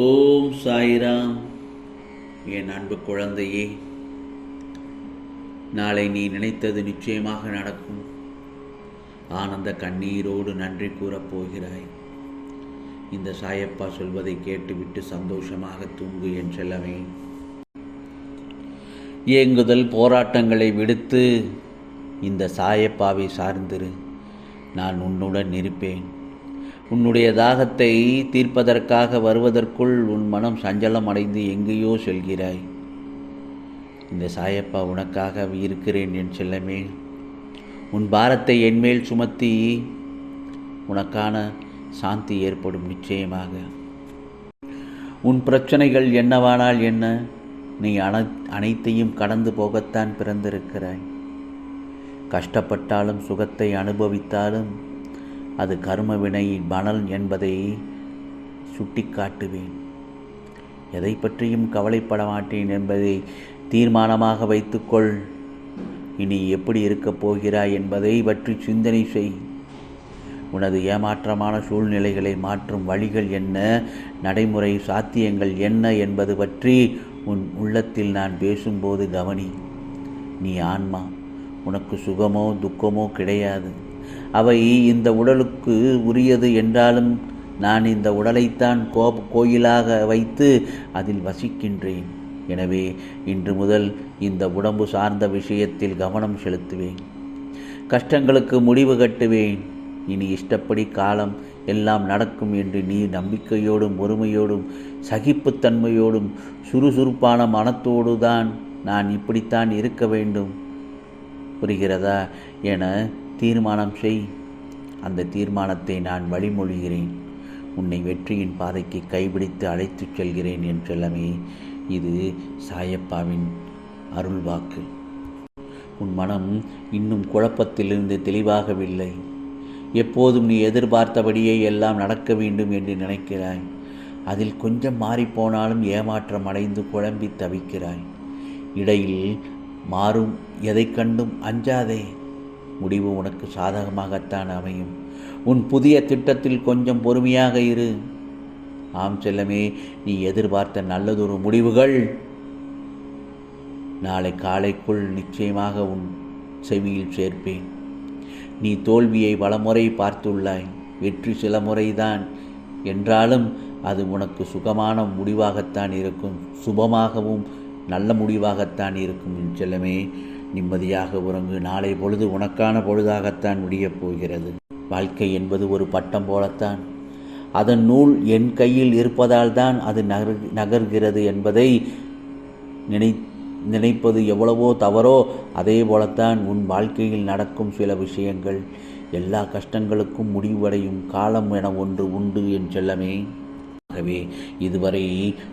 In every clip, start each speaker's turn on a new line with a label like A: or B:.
A: ஓம் சாய்ராம். என் அன்பு குழந்தையே நாளை நீ நினைத்தது நிச்சயமாக நடக்கும். ஆனந்த கண்ணீரோடு நன்றி கூறப் போகிறாய். இந்த சாயப்பா சொல்வதை கேட்டுவிட்டு சந்தோஷமாக தூங்கு என் செல்லவே இயங்குதல் போராட்டங்களை விடுத்து இந்த சாயப்பாவை சார்ந்திரு. நான் உன்னுடன் இருப்பேன். உன்னுடைய தாகத்தை தீர்ப்பதற்காக வருவதற்குள் உன் மனம் சஞ்சலம் அடைந்து எங்கேயோ செல்கிறாய். இந்த சாயப்பா உனக்காக இருக்கிறேன் என் செல்லமே. உன் பாரத்தை என்மேல் சுமத்தி உனக்கான சாந்தி ஏற்படும் நிச்சயமாக. உன் பிரச்சனைகள் என்னவானால் என்ன? நீ அனை அனைத்தையும் கடந்து போகத்தான் பிறந்திருக்கிறாய். கஷ்டப்பட்டாலும் சுகத்தை அனுபவித்தாலும் அது கர்மவினை மணல் என்பதை சுட்டிக்காட்டுவேன். எதை பற்றியும் கவலைப்பட மாட்டேன் என்பதை தீர்மானமாக வைத்துக்கொள். இனி எப்படி இருக்கப் போகிறாய் என்பதை பற்றி சிந்தனை செய். உனது ஏமாற்றமான சூழ்நிலைகளை மாற்றும் வழிகள் என்ன? நடைமுறை சாத்தியங்கள் என்ன என்பது பற்றி உன் உள்ளத்தில் நான் பேசும்போது கவனி. நீ ஆன்மா. உனக்கு சுகமோ துக்கமோ கிடையாது. அவை இந்த உடலுக்கு உரியது என்றாலும் நான் இந்த உடலைத்தான் கோ கோயிலாக வைத்து அதில் வசிக்கின்றேன். எனவே இன்று முதல் இந்த உடம்பு சார்ந்த விஷயத்தில் கவனம் செலுத்துவேன். கஷ்டங்களுக்கு முடிவு கட்டுவேன். இனி இஷ்டப்படி காலம் எல்லாம் நடக்கும் என்று நீ நம்பிக்கையோடும் பொறுமையோடும் சகிப்புத்தன்மையோடும் சுறுசுறுப்பான மனத்தோடு தான் நான் இப்படித்தான் இருக்க வேண்டும். புரிகிறதா? என தீர்மானம் செய். அந்த தீர்மானத்தை நான் வழிமொழிகிறேன். உன்னை வெற்றியின் பாதைக்கு கைபிடித்து அழைத்துச் செல்கிறேன் என் செல்லமே இது சாயப்பாவின் அருள்வாக்கு. உன் மனம் இன்னும் குழப்பத்திலிருந்து தெளிவாகவில்லை. எப்போதும் நீ எதிர்பார்த்தபடியே எல்லாம் நடக்க வேண்டும் என்று நினைக்கிறாய். அதில் கொஞ்சம் மாறிப்போனாலும் ஏமாற்றம் அடைந்து குழம்பி தவிக்கிறாய். இடையில் மாறும் எதை கண்டும் அஞ்சாதே. முடிவு உனக்கு சாதகமாகத்தான் அமையும். உன் புதிய திட்டத்தில் கொஞ்சம் பொறுமையாக இரு. ஆம் செல்லமே நீ எதிர்பார்த்த நல்லதொரு முடிவுகள் நாளை காலைக்குள் நிச்சயமாக உன் செவியில் சேர்ப்பேன். நீ தோல்வியை பலமுறை பார்த்துள்ளாய். வெற்றி சில முறைதான். என்றாலும் அது உனக்கு சுகமான முடிவாகத்தான் இருக்கும். சுபமாகவும் நல்ல முடிவாகத்தான் இருக்கும் என் செல்லமே. நிம்மதியாக உறங்கு. நாளை பொழுது உனக்கான பொழுதாகத்தான் முடியப் போகிறது. வாழ்க்கை என்பது ஒரு பட்டம் போலத்தான். அதன் நூல் என் கையில் இருப்பதால் தான் அது நகர் நகர்கிறது என்பதை நினை நினைப்பது எவ்வளவோ தவறோ அதே போலத்தான் உன் வாழ்க்கையில் நடக்கும் சில விஷயங்கள். எல்லா கஷ்டங்களுக்கும் முடிவடையும் காலம் என ஒன்று உண்டு என் செல்லமே. ஆகவே இதுவரை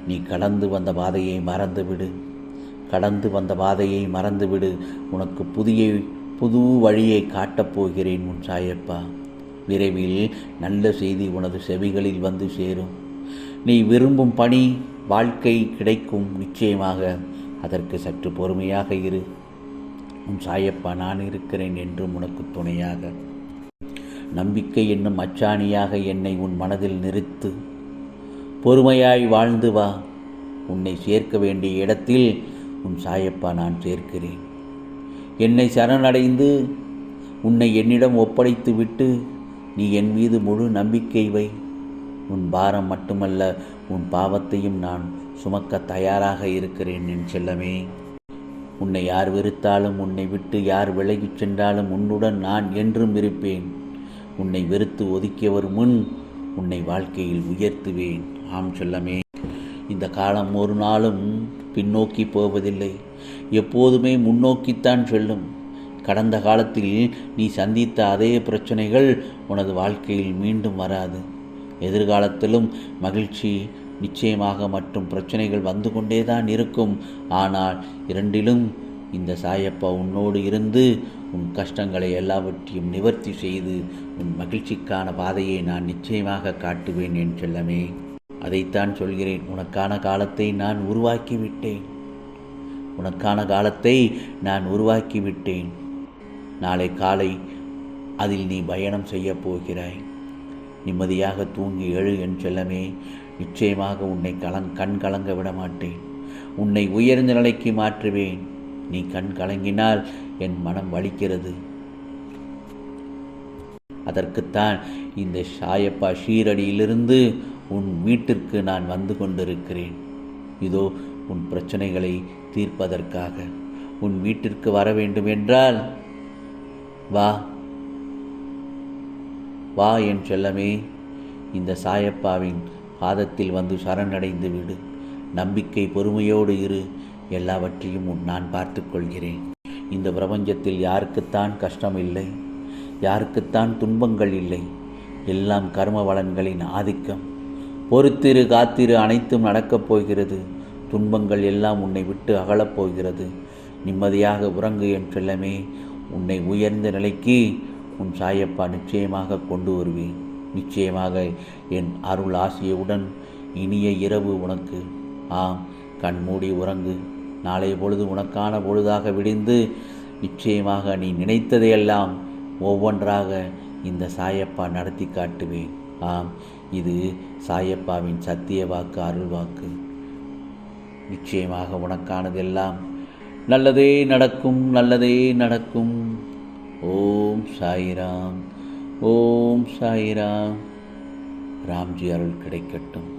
A: நீ கடந்து வந்த பாதையை மறந்துவிடு. கடந்து வந்த பாதையை மறந்துவிடு. உனக்கு புதிய புது வழியை காட்டப் போகிறேன் உன் சாயப்பா. விரைவில் நல்ல செய்தி உனது செவிகளில் வந்து சேரும். நீ விரும்பும் பணி வாழ்க்கை கிடைக்கும் நிச்சயமாக. அதற்கு சற்று பொறுமையாக இரு. உன் சாயப்பா நான் இருக்கிறேன் என்றும் உனக்கு துணையாக. நம்பிக்கை என்னும் அச்சாணியாக என்னை உன் மனதில் நிறுத்து. பொறுமையாய் வாழ்ந்து வா. உன்னை சேர்க்க வேண்டிய இடத்தில் உன் சாயப்பா நான் சேர்க்கிறேன். என்னை சரணடைந்து உன்னை என்னிடம் ஒப்படைத்து விட்டு நீ என் மீது முழு நம்பிக்கை வை. உன் பாரம் மட்டுமல்ல உன் பாவத்தையும் நான் சுமக்க தயாராக இருக்கிறேன் என் செல்லமே. உன்னை யார் வெறுத்தாலும் உன்னை விட்டு யார் விலகிச் சென்றாலும் உன்னுடன் நான் என்றும் இருப்பேன். உன்னை வெறுத்து ஒதுக்கியவர் முன் உன்னை வாழ்க்கையில் உயர்த்துவேன். ஆம் செல்லமே. இந்த காலம் ஒரு நாளும் பின்னோக்கி போவதில்லை. எப்போதுமே முன்னோக்கித்தான் செல்லும். கடந்த காலத்தில் நீ சந்தித்த அதே பிரச்சனைகள் உனது வாழ்க்கையில் மீண்டும் வராது. எதிர்காலத்திலும் மகிழ்ச்சி நிச்சயமாக மற்றும் பிரச்சனைகள் வந்து கொண்டே தான் இருக்கும். ஆனால் இரண்டிலும் இந்த சாயப்பா உன்னோடு இருந்து உன் கஷ்டங்களை எல்லாவற்றையும் நிவர்த்தி செய்து உன் மகிழ்ச்சிக்கான பாதையை நான் நிச்சயமாக காட்டுவேன் என் செல்லமே. அதைத்தான் சொல்கிறேன். உனக்கான காலத்தை நான் உருவாக்கிவிட்டேன். உனக்கான காலத்தை நான் உருவாக்கிவிட்டேன். நாளை காலை அதில் நீ பயணம் செய்ய போகிறாய். நிம்மதியாக தூங்கி எழு என் செல்லமே. நிச்சயமாக உன்னை கலங் கண் கலங்க விட மாட்டேன் உன்னை உயர்ந்த நிலைக்கு மாற்றுவேன். நீ கண் கலங்கினால் என் மனம் வலிக்கிறது. அதற்குத்தான் இந்த சாயப்பா ஷீரடியிலிருந்து உன் வீட்டிற்கு நான் வந்து கொண்டிருக்கிறேன். இதோ உன் பிரச்சனைகளை தீர்ப்பதற்காக. உன் வீட்டிற்கு வர வேண்டும் என்றால் வா. வா என் செல்லமே இந்த சாயப்பாவின் பாதத்தில் வந்து சரணடைந்து விடு. நம்பிக்கை பொறுமையோடு இரு. எல்லாவற்றையும் உன் நான் பார்த்து கொள்கிறேன். இந்த பிரபஞ்சத்தில் யாருக்குத்தான் கஷ்டம் இல்லை யாருக்குத்தான் துன்பங்கள் இல்லை. எல்லாம் கர்ம வளன்களின் ஆதிக்கம். பொறுத்திரு காத்திரு அனைத்தும் நடக்கப் போகிறது. துன்பங்கள் எல்லாம் உன்னை விட்டு அகலப் போகிறது. நிம்மதியாக உறங்கு என் செல்லமே. உன்னை உயர்ந்த நிலைக்கு உன் சாயப்பா நிச்சயமாக கொண்டு வருவேன். நிச்சயமாக என் அருள் ஆசியவுடன் இனிய இரவு உனக்கு. ஆம் கண்மூடி உறங்கு. நாளைய பொழுது உனக்கான பொழுதாக விடிந்து நிச்சயமாக நீ நினைத்ததையெல்லாம் ஒவ்வொன்றாக இந்த சாயப்பா நடத்தி காட்டுவேன். ஆம் இது சாயப்பாவின் சத்திய வாக்கு அருள் வாக்கு. நிச்சயமாக உனக்கானதெல்லாம் நல்லதே நடக்கும் நல்லதே நடக்கும். ஓம் சாய்ராம் ஓம் சாய்ராம். ராம்ஜி அருள் கிடைக்கட்டும்.